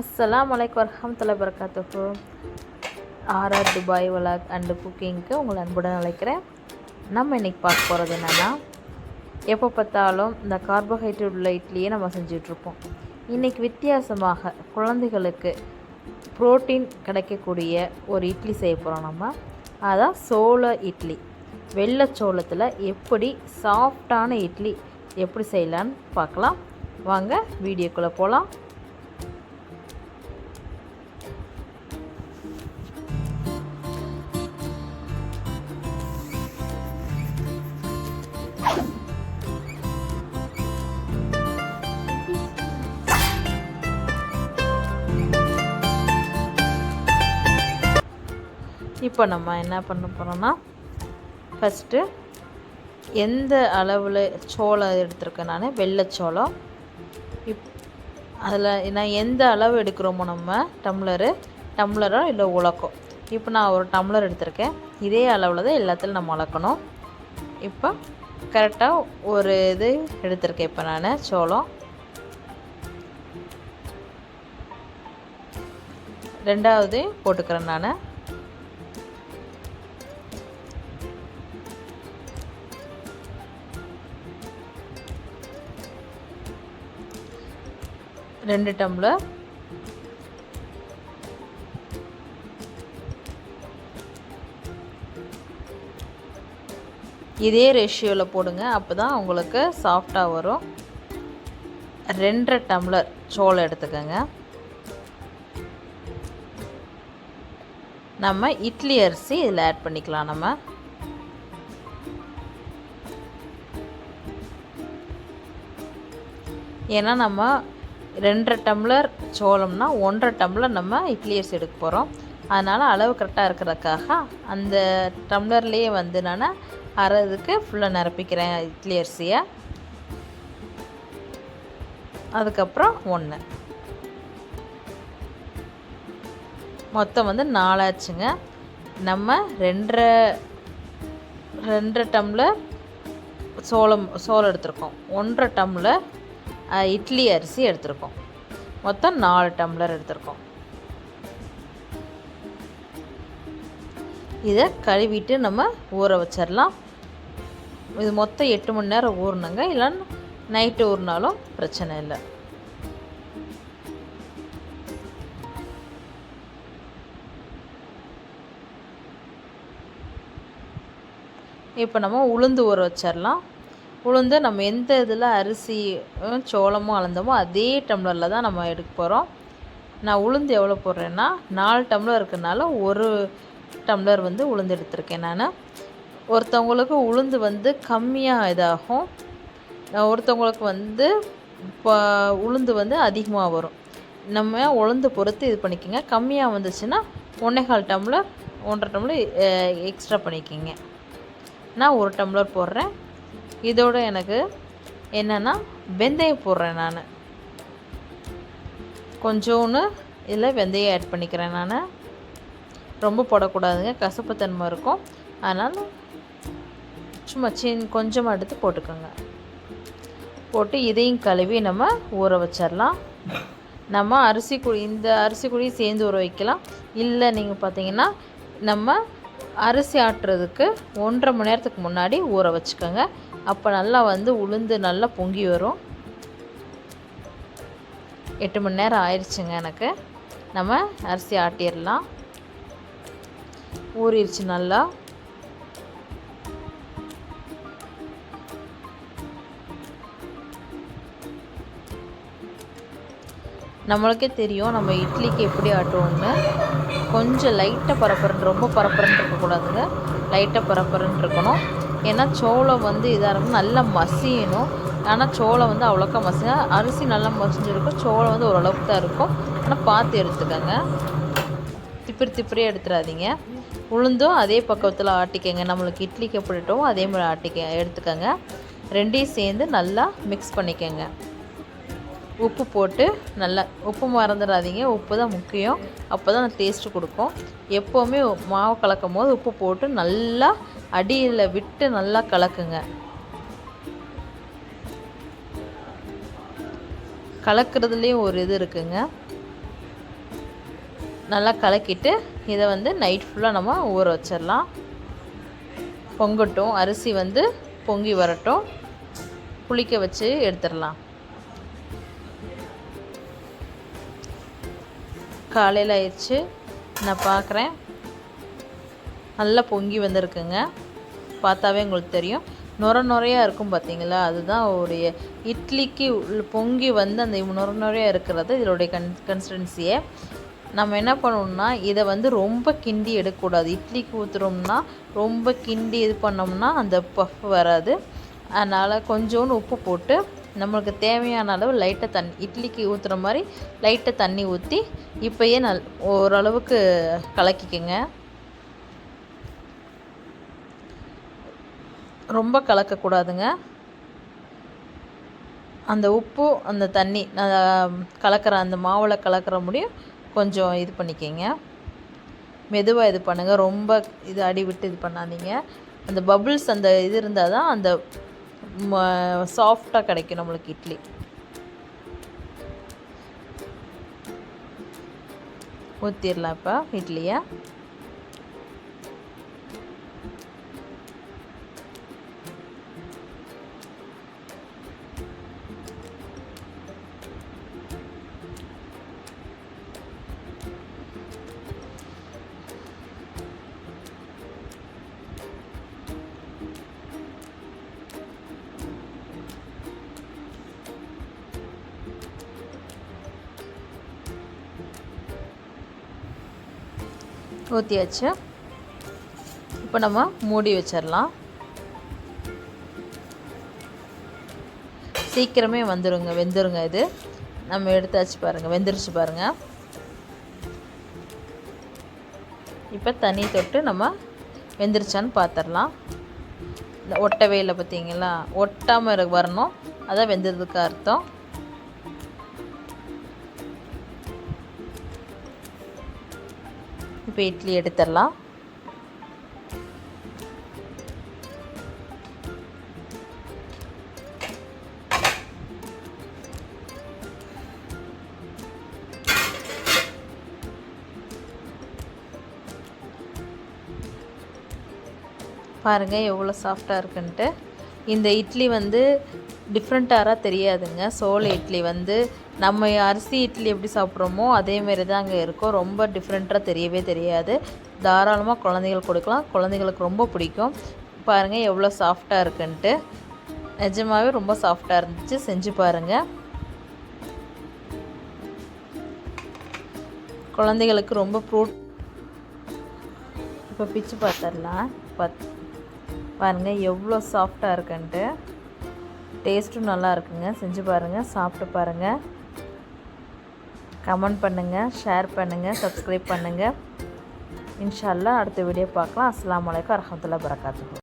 அஸ்ஸலாம் வலைக்கம் வரஹமத்துல்லாஹி வரகாத்துஹு ஆர்ஆர் துபாய் வலாக் அண்டு குக்கிங்க்கு உங்களை அன்புடன் அழைக்கிறேன். நம்ம இன்றைக்கி பார்க்க போகிறது என்னென்னா எப்போ பார்த்தாலும் இந்த கார்போஹைட்ரேட் உள்ள இட்லியே நம்ம செஞ்சிட்ருப்போம் இன்றைக்கி வித்தியாசமாக குழந்தைகளுக்கு புரோட்டீன் கிடைக்கக்கூடிய ஒரு இட்லி செய்ய போகிறோம் நம்ம. அதான் சோள இட்லி. வெள்ளை சோளத்தில் எப்படி சாஃப்டான இட்லி எப்படி செய்யலான்னு பார்க்கலாம். வாங்க வீடியோக்குள்ளே போகலாம் இப்போ நம்ம என்ன பண்ண போகிறோம்னா ஃபஸ்ட்டு எந்த அளவில் சோளம் எடுத்திருக்கேன் நான்? வெள்ளைச்சோளம் இப் அதில் நான் எந்த அளவு எடுக்கிறோமோ நம்ம டம்ளரு டம்ளரோ இல்லை உலக்கம் இப்போ நான் ஒரு டம்ளர் எடுத்திருக்கேன். இதே அளவில் தான் எல்லாத்துலையும் நம்ம வளர்க்கணும் இப்போ கரெக்டாக ஒரு இது எடுத்திருக்கேன் இப்போ நான் சோளம். ரெண்டாவது போட்டுக்கிறேன் நான். ரெண்டு டம்ளர். இதே ரேஷியோவில் போடுங்க அப்போ தான் உங்களுக்கு சாஃப்டாக வரும். ரெண்டரை டம்ளர் சோளம் எடுத்துக்கோங்க. நம்ம இட்லி அரிசி இதில் ஆட் பண்ணிக்கலாம் நம்ம. ஏன்னா நம்ம ரெண்டரை டம்ளர் சோளம்னா ஒன்றரை டம்ளர் நம்ம இட்லி அரிசி எடுக்க போகிறோம் அதனால் அளவு கரெக்டாக இருக்கிறதுக்காக அந்த டம்ளர்லேயே வந்து நான் அரைதுக்கு ஃபுல்லாக நிரப்பிக்கிறேன் இட்லி அரிசியை. அதுக்கப்புறம் ஒன்று மொத்தம் வந்து நாலாச்சுங்க நம்ம ரெண்டரை ரெண்டரை டம்ளர் சோளம் சோளம் எடுத்திருக்கோம். ஒன்றரை டம்ளர் இட்லி அரிசி எடுத்திருக்கோம். மொத்தம் நாலு டம்ளர் எடுத்திருக்கோம். இதை கழுவிட்டு நம்ம ஊற வச்சிடலாம். இது மொத்தம் எட்டு மணி நேரம் ஊறணுங்க. இல்லைன்னா நைட்டு ஊறினாலும் பிரச்சனை இல்லை. இப்போ நம்ம உளுந்து ஊற வச்சிடலாம். உளுந்து நம்ம எந்த இதில் அரிசி சோளமும் அளந்தோமோ அதே டம்ளரில் தான் நம்ம எடுக்க போகிறோம். நான் உளுந்து எவ்வளோ போடுறேன்னா நாலு டம்ளர் இருக்கிறனால ஒரு டம்ளர் வந்து உளுந்து எடுத்திருக்கேன் நான். ஒருத்தவங்களுக்கு உளுந்து வந்து கம்மியாக இதாகும். ஒருத்தவங்களுக்கு வந்து இப்போ உளுந்து வந்து அதிகமாக வரும். நம்ம உளுந்து பொறுத்து இது பண்ணிக்கோங்க. கம்மியாக வந்துச்சுன்னா ஒன்றேகால் டம்ளர் ஒன்றரை டம்ளர் எக்ஸ்ட்ரா பண்ணிக்கோங்க. நான் ஒரு டம்ளர் போடுறேன். இதோட எனக்கு என்னென்னா வெந்தயம் போடுறேன் நான். கொஞ்சோன்னு இதில் வெந்தயம் ஆட் பண்ணிக்கிறேன் நான். ரொம்ப போடக்கூடாதுங்க கசப்புத்தன்மை இருக்கும். அதனால் சும்மா சின் கொஞ்சமாக எடுத்து போட்டுக்கோங்க. போட்டு இதையும் கழுவி நம்ம ஊற வச்சிடலாம். நம்ம அரிசி குழி இந்த அரிசி குழி சேர்ந்து ஊற வைக்கலாம். இல்லை நீங்கள் பார்த்தீங்கன்னா நம்ம அரிசி ஆட்டுறதுக்கு ஒன்றரை மணி நேரத்துக்கு முன்னாடி ஊற வச்சுக்கோங்க. அப்போ நல்லா வந்து உளுந்து நல்லா பொங்கி வரும். எட்டு மணி நேரம் ஆயிடுச்சுங்க எனக்கு. நம்ம அரிசி ஆட்டிடலாம். ஊறிடுச்சு நல்லா. நம்மளுக்கே தெரியும் நம்ம இட்லிக்கு எப்படி ஆட்டுவோம்னு. கொஞ்சம் லைட்டாக பரப்பரன்னு ரொம்ப பரப்புறன்னு இருக்கக்கூடாதுங்க. லைட்டாக பரப்பரன்னு இருக்கணும். ஏன்னா சோளம் வந்து இதாக இருக்கும். நல்லா மசியணும். ஆனால் சோளம் வந்து அவ்வளோக்கா மசினா அரிசி நல்லா மசிஞ்சிருக்கும். சோளம் வந்து ஓரளவுக்கு தான் இருக்கும். ஆனால் பார்த்து எடுத்துக்கோங்க. திப்பிரி திப்பிரியே எடுத்துடாதீங்க உளுந்தும் அதே பக்கத்தில் ஆட்டிக்கங்க. நம்மளுக்கு இட்லிக்கு எப்படிட்டோமோ அதே மாதிரி ஆட்டிக்க எடுத்துக்கோங்க. ரெண்டையும் சேர்ந்து நல்லா மிக்ஸ் பண்ணிக்கோங்க. உப்பு போட்டு நல்லா உப்பு மறந்துடாதீங்க. உப்பு தான் முக்கியம். அப்போ தான் டேஸ்ட்டு கொடுக்கும். எப்போவுமே மாவு கலக்கும் போது உப்பு போட்டு நல்லா அடியில் விட்டு நல்லா கலக்குங்க. கலக்கிறதுலேயும் ஒரு இது இருக்குங்க. நல்லா கலக்கிட்டு இதை வந்து நைட் ஃபுல்லாக நம்ம ஊற வச்சிடலாம். பொங்கட்டும் அரிசி வந்து பொங்கி வரட்டும். புளிக்க வச்சு எடுத்துடலாம். காலையில் ஆயிடுச்சு நான் பார்க்குறேன். நல்லா பொங்கி வந்திருக்குங்க. பார்த்தாவே உங்களுக்கு தெரியும். நுர நுறையாக இருக்கும் பார்த்தீங்களா? அதுதான் உடைய இட்லிக்கு பொங்கி வந்து அந்த நுர நுறையாக இருக்கிறது இதோடைய கன் கன்சிஸ்டன்சியை நம்ம என்ன பண்ணணும்னா இதை வந்து ரொம்ப கிண்டி எடுக்கக்கூடாது. இட்லிக்கு ஊற்றுறோம்னா ரொம்ப கிண்டி இது பண்ணோம்னா அந்த பஃப் வராது. அதனால் கொஞ்சோண்டு உப்பு போட்டு நம்மளுக்கு தேவையான அளவு லைட்டாக தண்ணி இட்லிக்கு ஊற்றுற மாதிரி லைட்டாக தண்ணி ஊற்றி இப்போயே நல் ஓரளவுக்கு கலக்கிக்கோங்க. ரொம்ப கலக்கக்கூடாதுங்க. அந்த உப்பு அந்த தண்ணி கலக்கிற அந்த மாவில் கலக்கிற முடியும். கொஞ்சம் இது பண்ணிக்கங்க. மெதுவாக இது பண்ணுங்கள் ரொம்ப இது அடி விட்டு இது பண்ணாதீங்க. அந்த பபுள்ஸ் அந்த இது இருந்தால் தான் அந்த சாஃப்டாக கிடைக்கும் நம்மளுக்கு இட்லி. ஊற்றிடலாம் இப்போ இட்லியை. ஊற்றியாச்சு இப்போ நம்ம மூடி வச்சிடலாம் சீக்கிரமே வந்துடுங்க வெந்துருங்க இது. நம்ம எடுத்தாச்சு பாருங்கள் வெந்துருச்சு பாருங்கள் இப்போ தண்ணி தொட்டு நம்ம வெந்துருச்சான்னு பார்த்துடலாம் இந்த ஒட்டவே இல்லை பார்த்தீங்களா ஒட்டாமல் வரணும். அதான் வெந்ததுக்கு அர்த்தம். இப்போ இட்லி எடுத்துடலாம். பாருங்கள் எவ்வளோ சாஃப்டாக இருக்குன்ட்டு. இந்த இட்லி வந்து டிஃப்ரெண்ட்டாராக தெரியாதுங்க. சோள இட்லி வந்து நம்ம அரிசி இட்லி எப்படி சாப்பிட்றோமோ அதேமாரி தான் அங்கே இருக்கும். ரொம்ப டிஃப்ரெண்ட்டாக தெரியவே தெரியாது. தாராளமாக குழந்தைகள் கொடுக்கலாம். குழந்தைங்களுக்கு ரொம்ப பிடிக்கும். பாருங்கள் எவ்வளோ சாஃப்டாக இருக்குன்ட்டு. நிஜமாகவே ரொம்ப சாஃப்டாக இருந்துச்சு. செஞ்சு பாருங்கள் குழந்தைகளுக்கு ரொம்ப ப்ரூட் இப்போ பிச்சு பார்த்துடலாம் பத் பாருங்கள் எவ்வளோ சாஃப்டாக இருக்குன்ட்டு. டேஸ்ட்டும் நல்லா இருக்குங்க. செஞ்சு பாருங்கள் சாப்பிட்டு பாருங்கள் கமெண்ட் பண்ணுங்கள் ஷேர் பண்ணுங்கள் சப்ஸ்கிரைப் பண்ணுங்கள் இன்ஷால்லா அடுத்த வீடியோ பார்க்கலாம். அஸ்லாம் வலைக்கம் வரமத்துல வரகாத்து